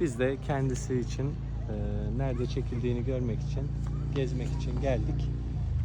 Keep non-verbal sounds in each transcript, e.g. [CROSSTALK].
Biz de kendisi için e, nerede çekildiğini görmek için, gezmek için geldik.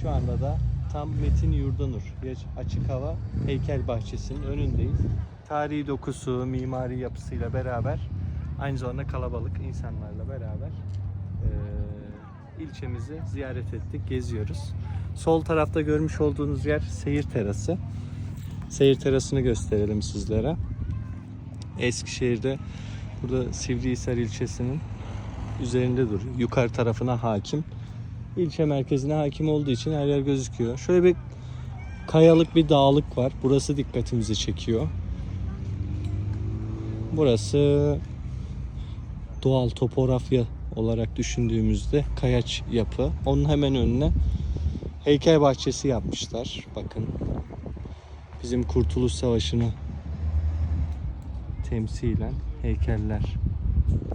Şu anda da tam Metin Yurdanur açık hava heykel bahçesinin önündeyiz. Tarihi dokusu, mimari yapısıyla beraber aynı zamanda kalabalık insanlarla beraber e, ilçemizi ziyaret ettik, geziyoruz. Sol tarafta görmüş olduğunuz yer seyir terası. Seyir terasını gösterelim sizlere. Eskişehir'de burada Sivrihisar ilçesinin üzerinde duruyor. Yukarı tarafına hakim. İlçe merkezine hakim olduğu için her yer gözüküyor. Şöyle bir kayalık bir dağlık var. Burası dikkatimizi çekiyor. Burası doğal topografya olarak düşündüğümüzde kayaç yapı. Onun hemen önüne heykel bahçesi yapmışlar. Bakın. Bizim Kurtuluş Savaşı'nı temsilen heykeller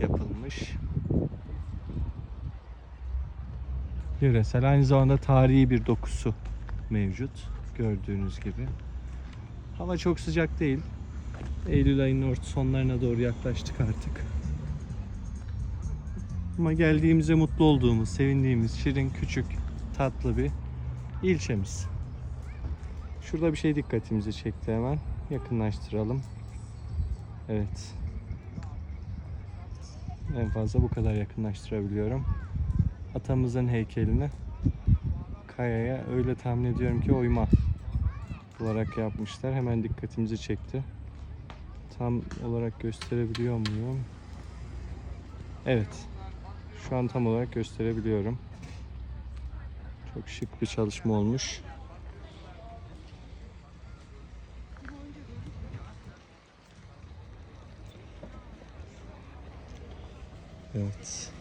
yapılmış. Yöresel aynı zamanda tarihi bir dokusu mevcut gördüğünüz gibi. Hava çok sıcak değil. Eylül ayının orta sonlarına doğru yaklaştık artık. Ama geldiğimize mutlu olduğumuz, sevindiğimiz, şirin, küçük, tatlı bir ilçemiz. Şurada bir şey dikkatimizi çekti hemen. Yakınlaştıralım. Evet. En fazla bu kadar yakınlaştırabiliyorum. Atamızın heykelini kayaya öyle tahmin ediyorum ki oyma olarak yapmışlar. Hemen dikkatimizi çekti. Tam olarak gösterebiliyor muyum? Evet. Şu an tam olarak gösterebiliyorum. Çok şık bir çalışma olmuş. Evet.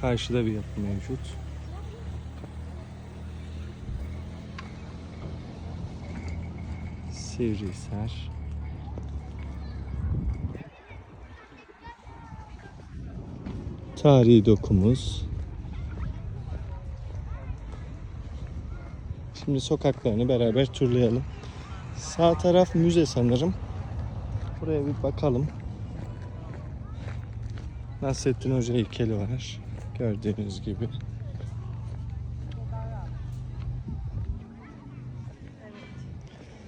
Karşıda bir yapı mevcut. Sivrihisar. Tarihi dokumuz. Şimdi sokaklarını beraber turlayalım. Sağ taraf müze sanırım. Buraya bir bakalım. Nasrettin Hoca heykeli var. Gördüğünüz gibi.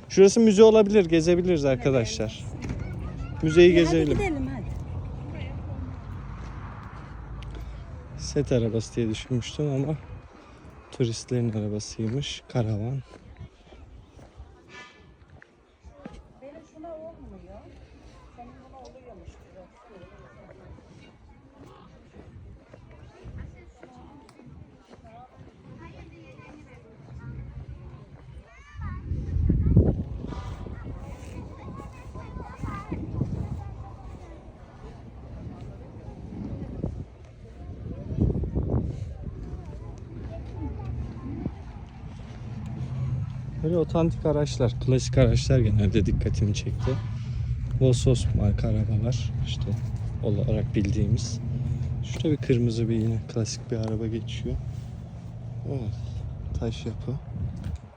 Şurası müze olabilir. Gezebiliriz arkadaşlar. Müzeyi gezelim. gidelim hadi. Set arabası diye düşünmüştüm ama turistlerin arabasıymış. Karavan. Böyle otantik araçlar, klasik araçlar genelde dikkatimi çekti. Vosos marka arabalar işte olarak bildiğimiz. Şurada bir kırmızı bir yine klasik bir araba geçiyor. Evet, taş yapı.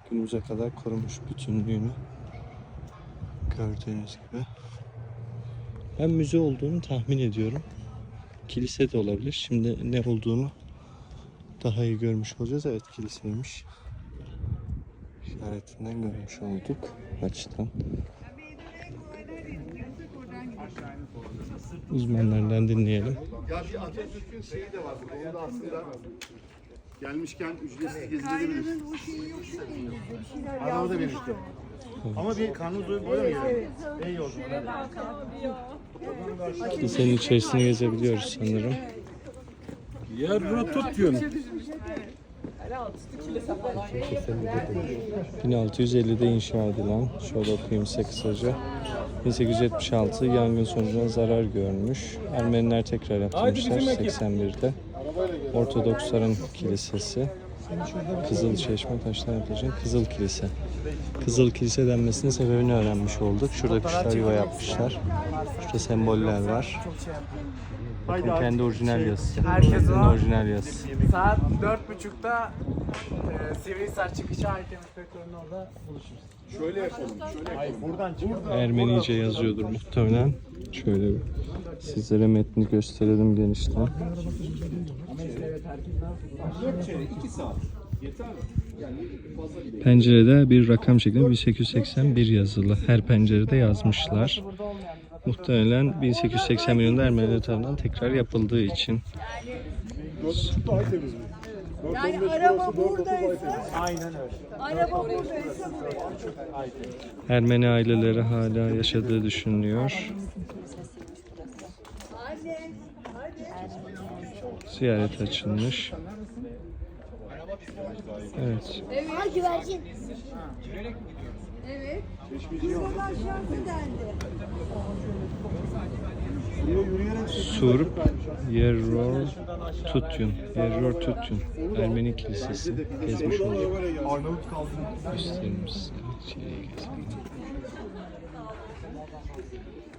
Günümüze kadar korumuş bütünlüğünü. Gördüğünüz gibi. Ben müze olduğunu tahmin ediyorum. Kilise de olabilir. Şimdi ne olduğunu daha iyi görmüş olacağız. Evet kiliseymiş işaretinden görmüş olduk açıdan. Uzmanlardan dinleyelim. Ya bir Atatürk'ün şeyi de var burada. Onu da aslında gelmişken ücretsiz gezilebilir. Arabada benim işte. Ama bir karnınız doyup doyamıyor. En iyi oldu. Kilisenin içerisini gezebiliyoruz sanırım. Yarını tut diyorsun. 1650'de inşa edilen, şöyle okuyayım size kısaca. 1876 yangın sonucunda zarar görmüş. Ermeniler tekrar yaptırmışlar 81'de. Ortodoksların kilisesi. Kızıl Çeşme taştan yapılacak Kızıl Kilise. Kızıl Kilise denmesinin sebebini öğrenmiş olduk. Şurada kuşlar yuva yapmışlar. Şurada semboller var. Bakın kendi orijinal yazısı. Herkes Kendi var. orijinal yazısı. Saat dört buçukta e, Sivrihisar çıkışı Artemis Petrol'ün orada buluşuruz. Şöyle yapalım. Şöyle yapalım. Buradan çık. Ermenice yazıyordur muhtemelen. Şöyle bir sizlere metni gösterelim genişten. Pencerede bir rakam şeklinde 1881 yazılı. Her pencerede yazmışlar. Muhtemelen 1880 yılında Ermeniler tarafından tekrar yapıldığı için. 4.5 daha temiz mi? Yani araba buradaysa, Aynen öyle. araba buradaysa buraya. Ermeni aileleri hala yaşadığı düşünülüyor. Anne, hadi. Ziyaret açılmış. Evet. Ha güvercin. Evet. Bizden aşağısı dendi. Surp Yerror Tutyun. Yerror Tutyun. Ermeni Kilisesi gezmiş olduk. Göstereyim size.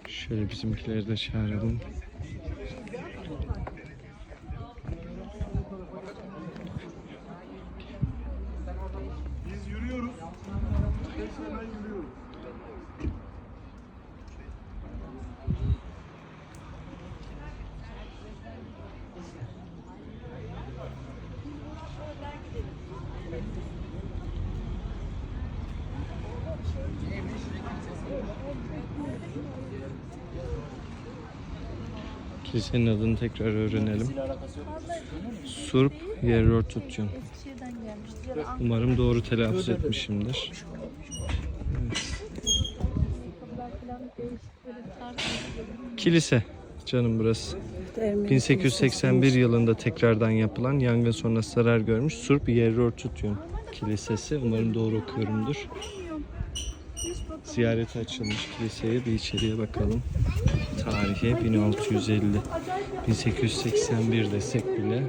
Şöyle bizimkileri de çağıralım. Biz yürüyoruz. Hemen yürüyoruz. Kilisenin adını tekrar öğrenelim. Surp Yerror Tutyun. Umarım doğru telaffuz etmişimdir. Kilise canım burası. 1881 yılında tekrardan yapılan yangın sonrası zarar görmüş Surp Yerror Tutyun Kilisesi. Umarım doğru okuyorumdur. Ziyarete açılmış kiliseye bir içeriye bakalım. Tarihi 1650. 1881 desek bile.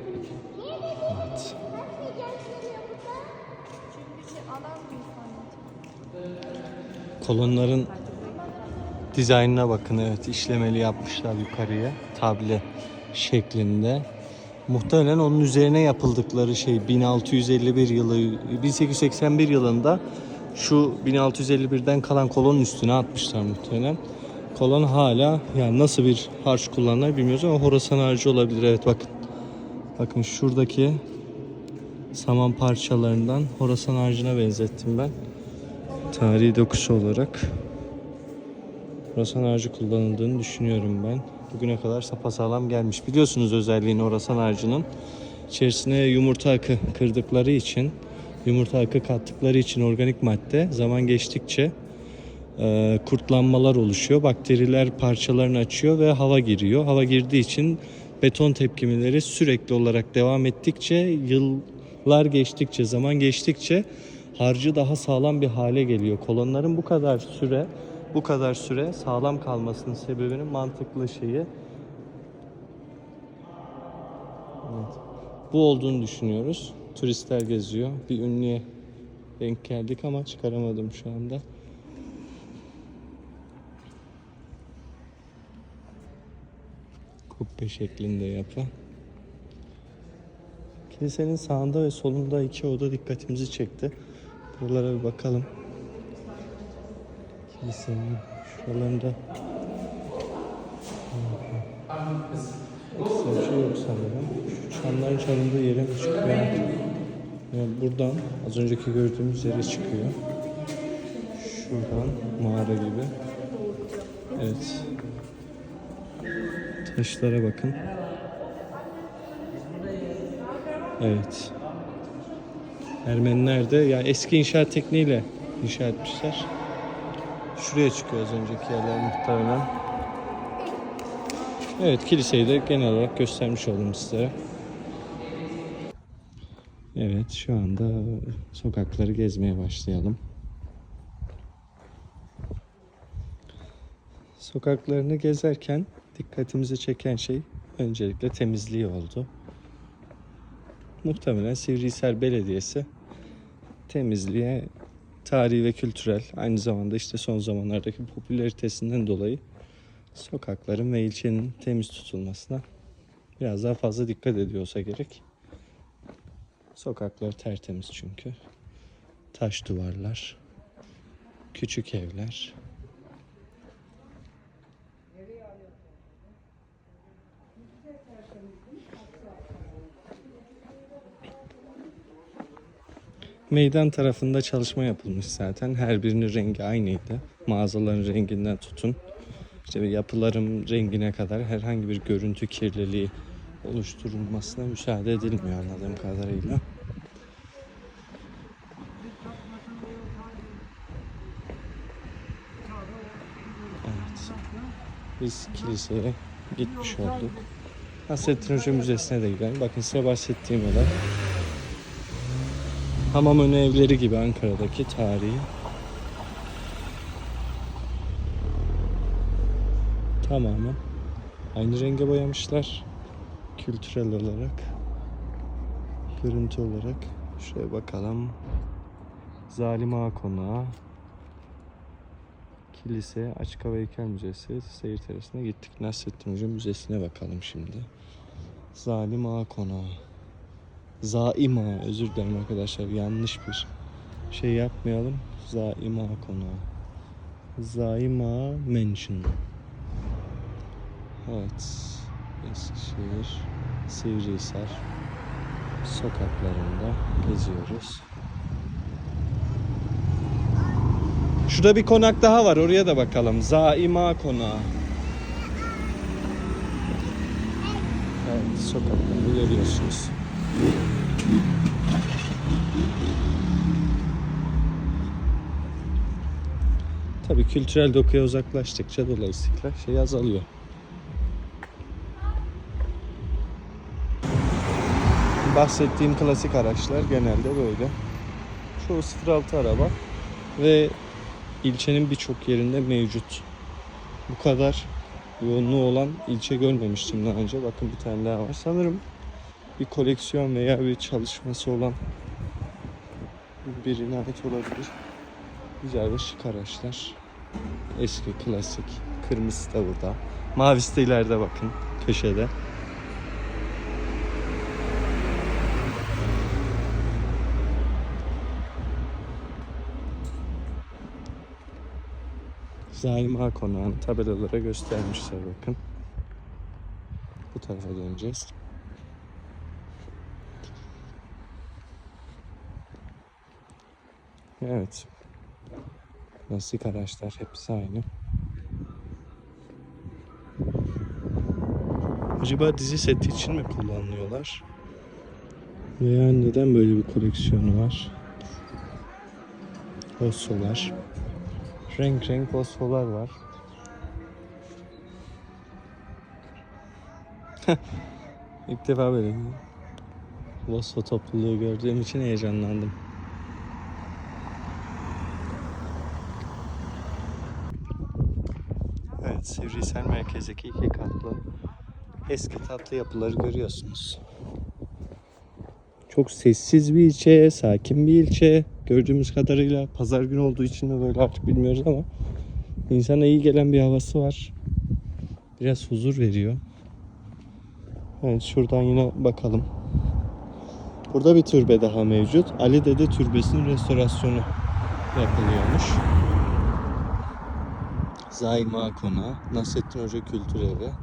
Evet. Kolonların dizaynına bakın evet işlemeli yapmışlar yukarıya table şeklinde. Muhtemelen onun üzerine yapıldıkları şey 1651 yılı 1881 yılında şu 1651'den kalan kolonun üstüne atmışlar muhtemelen. Kolon hala yani nasıl bir harç kullanırlar bilmiyoruz ama Horasan harcı olabilir. Evet bakın. Bakın şuradaki saman parçalarından Horasan harcına benzettim ben. Tarihi dokusu olarak. Horasan harcı kullanıldığını düşünüyorum ben. Bugüne kadar sapasağlam gelmiş. Biliyorsunuz özelliğini Horasan harcının. İçerisine yumurta akı kırdıkları için, yumurta akı kattıkları için organik madde zaman geçtikçe e, kurtlanmalar oluşuyor. Bakteriler parçalarını açıyor ve hava giriyor. Hava girdiği için beton tepkimeleri sürekli olarak devam ettikçe, yıllar geçtikçe, zaman geçtikçe harcı daha sağlam bir hale geliyor. Kolonların bu kadar süre bu kadar süre sağlam kalmasının sebebinin mantıklı şeyi evet, bu olduğunu düşünüyoruz. Turistler geziyor. Bir ünlüye denk geldik ama çıkaramadım şu anda. Kubbe şeklinde yapı. Kilisenin sağında ve solunda iki oda dikkatimizi çekti. Buralara bir bakalım. Kilisenin şuralarında Kısa bir şey yok sanırım. Şu çanların çalındığı yere mi çıkıyor? Yani buradan az önceki gördüğümüz yere çıkıyor. Şuradan mağara gibi. Evet. Taşlara bakın. Evet. Ermeniler de yani eski inşaat tekniğiyle inşa etmişler. Şuraya çıkıyor az önceki yerler muhtemelen. Evet kiliseyi de genel olarak göstermiş oldum size. Evet şu anda sokakları gezmeye başlayalım. Sokaklarını gezerken dikkatimizi çeken şey öncelikle temizliği oldu. muhtemelen Sivrihisar Belediyesi temizliğe tarihi ve kültürel aynı zamanda işte son zamanlardaki popülaritesinden dolayı sokakların ve ilçenin temiz tutulmasına biraz daha fazla dikkat ediyorsa gerek. Sokaklar tertemiz çünkü. Taş duvarlar, küçük evler. Meydan tarafında çalışma yapılmış zaten. Her birinin rengi aynıydı. Mağazaların renginden tutun. İşte yapıların rengine kadar herhangi bir görüntü kirliliği oluşturulmasına müsaade edilmiyor anladığım kadarıyla. Evet. Biz kiliseye gitmiş olduk. Hasrettin Hoca Müzesi'ne de gidelim. Bakın size bahsettiğim olay. Hamamönü evleri gibi Ankara'daki tarihi. Tamamen aynı renge boyamışlar. Kültürel olarak, görüntü olarak. Şuraya bakalım. Zalim Ağa Konağı, Kilise, Açık Hava Heykel Müzesi, Seyir Terası'na gittik. Nasrettin Hoca Müzesi'ne bakalım şimdi. Zalim Ağa Konağı. Zaima özür dilerim arkadaşlar yanlış bir şey yapmayalım. Zaima konağı. Zaima Mansion. Evet. Eskişehir, Sivrihisar sokaklarında geziyoruz. Şurada bir konak daha var. Oraya da bakalım. Zaima konağı. Evet, sokakları görüyorsunuz. Tabii kültürel dokuya uzaklaştıkça dolayısıyla şey azalıyor. Bahsettiğim klasik araçlar genelde böyle. Çoğu 06 araba ve ilçenin birçok yerinde mevcut. Bu kadar yoğunluğu olan ilçe görmemiştim daha önce. Bakın bir tane daha var. Sanırım bir koleksiyon veya bir çalışması olan birine ait olabilir. Güzel ve şık araçlar. Eski, klasik. Kırmızısı da burada. Mavisi de ileride bakın. Köşede. Zalim Ağa Konağı'nın tabelalara göstermişler bakın. Bu tarafa döneceğiz. Evet. Klasik araçlar hepsi aynı. Acaba dizi seti için mi kullanılıyorlar? Veya neden böyle bir koleksiyonu var? Ossolar. Renk renk ossolar var. [LAUGHS] İlk defa böyle bir Vosso topluluğu gördüğüm için heyecanlandım. Sivrihisar merkezdeki iki katlı eski tatlı yapıları görüyorsunuz. Çok sessiz bir ilçe, sakin bir ilçe. Gördüğümüz kadarıyla pazar günü olduğu için mi böyle artık bilmiyoruz ama insana iyi gelen bir havası var. Biraz huzur veriyor. Evet şuradan yine bakalım. Burada bir türbe daha mevcut. Ali Dede Türbesi'nin restorasyonu yapılıyormuş. Zaima Konağı, Nasrettin Hoca Kültür Evi,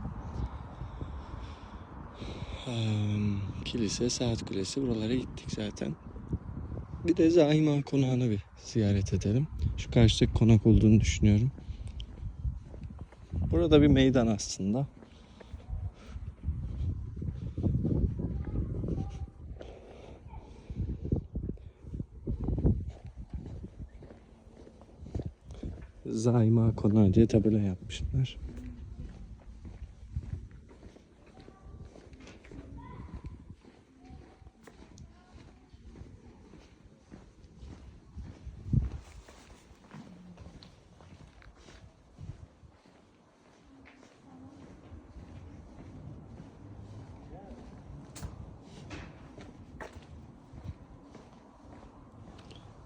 kilise, saat kulesi buralara gittik zaten. Bir de Zaima Konağı'nı bir ziyaret edelim. Şu karşıdaki konak olduğunu düşünüyorum. Burada bir meydan aslında. Zaima Konağı diye tabela yapmışlar.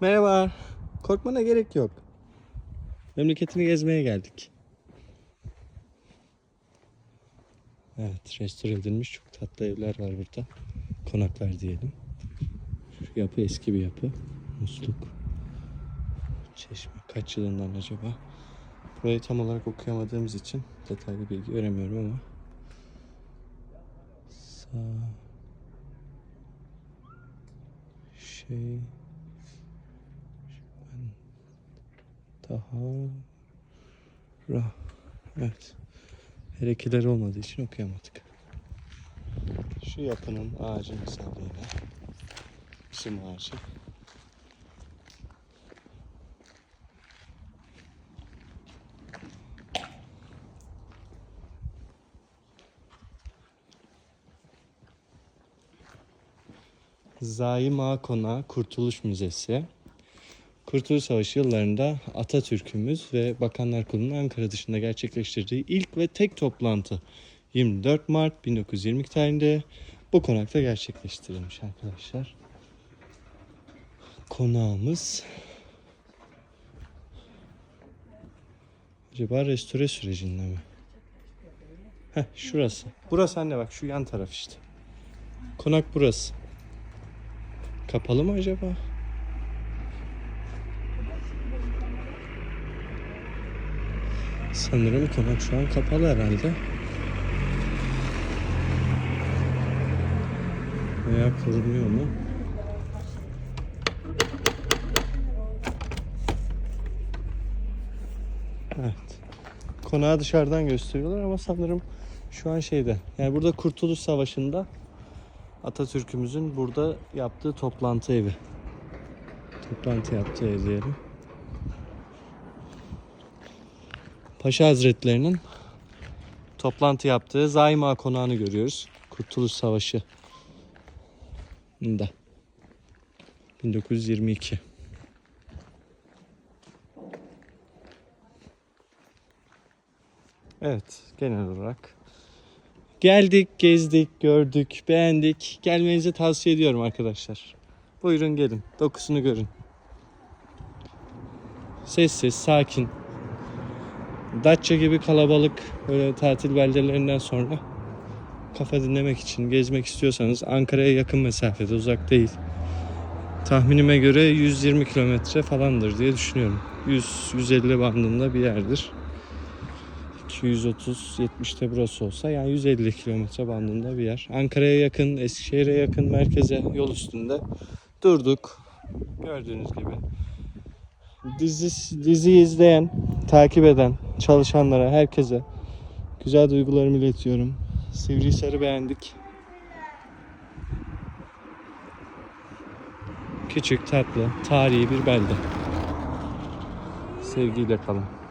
Merhaba. Korkmana gerek yok. Memleketini gezmeye geldik. Evet, restore edilmiş çok tatlı evler var burada. Konaklar diyelim. Şu yapı eski bir yapı. Musluk. Çeşme kaç yılından acaba? Burayı tam olarak okuyamadığımız için detaylı bilgi veremiyorum ama sağ şey daha ra evet her olmadığı için okuyamadık. Şu yapının ağacı yine Çim ağacı. Zaim Ağa Konağı Kurtuluş Müzesi. Kurtuluş Savaşı yıllarında Atatürk'ümüz ve Bakanlar Kurulu'nun Ankara dışında gerçekleştirdiği ilk ve tek toplantı 24 Mart 1922 tarihinde bu konakta gerçekleştirilmiş arkadaşlar. Konağımız acaba restore sürecinde mi? Heh şurası. Burası anne bak şu yan taraf işte. Konak burası. Kapalı mı acaba? Sanırım konak şu an kapalı herhalde. Veya korunuyor mu? Evet. Konağı dışarıdan gösteriyorlar ama sanırım şu an şeyde. Yani burada Kurtuluş Savaşı'nda Atatürk'ümüzün burada yaptığı toplantı evi. Toplantı yaptığı ev diyelim. Paşa Hazretlerinin toplantı yaptığı Zaima Konağı'nı görüyoruz. Kurtuluş Savaşı. Da. 1922. Evet, genel olarak geldik, gezdik, gördük, beğendik. Gelmenizi tavsiye ediyorum arkadaşlar. Buyurun gelin, dokusunu görün. Sessiz, sakin. Datça gibi kalabalık böyle tatil beldelerinden sonra kafa dinlemek için gezmek istiyorsanız Ankara'ya yakın mesafede uzak değil. Tahminime göre 120 kilometre falandır diye düşünüyorum. 100-150 bandında bir yerdir. 230 70'te burası olsa yani 150 kilometre bandında bir yer. Ankara'ya yakın, Eskişehir'e yakın merkeze yol üstünde durduk. Gördüğünüz gibi. Dizi, diziyi izleyen, takip eden, çalışanlara, herkese güzel duygularımı iletiyorum. Sivrihisar'ı beğendik. Küçük, tatlı, tarihi bir belde. Sevgiyle kalın.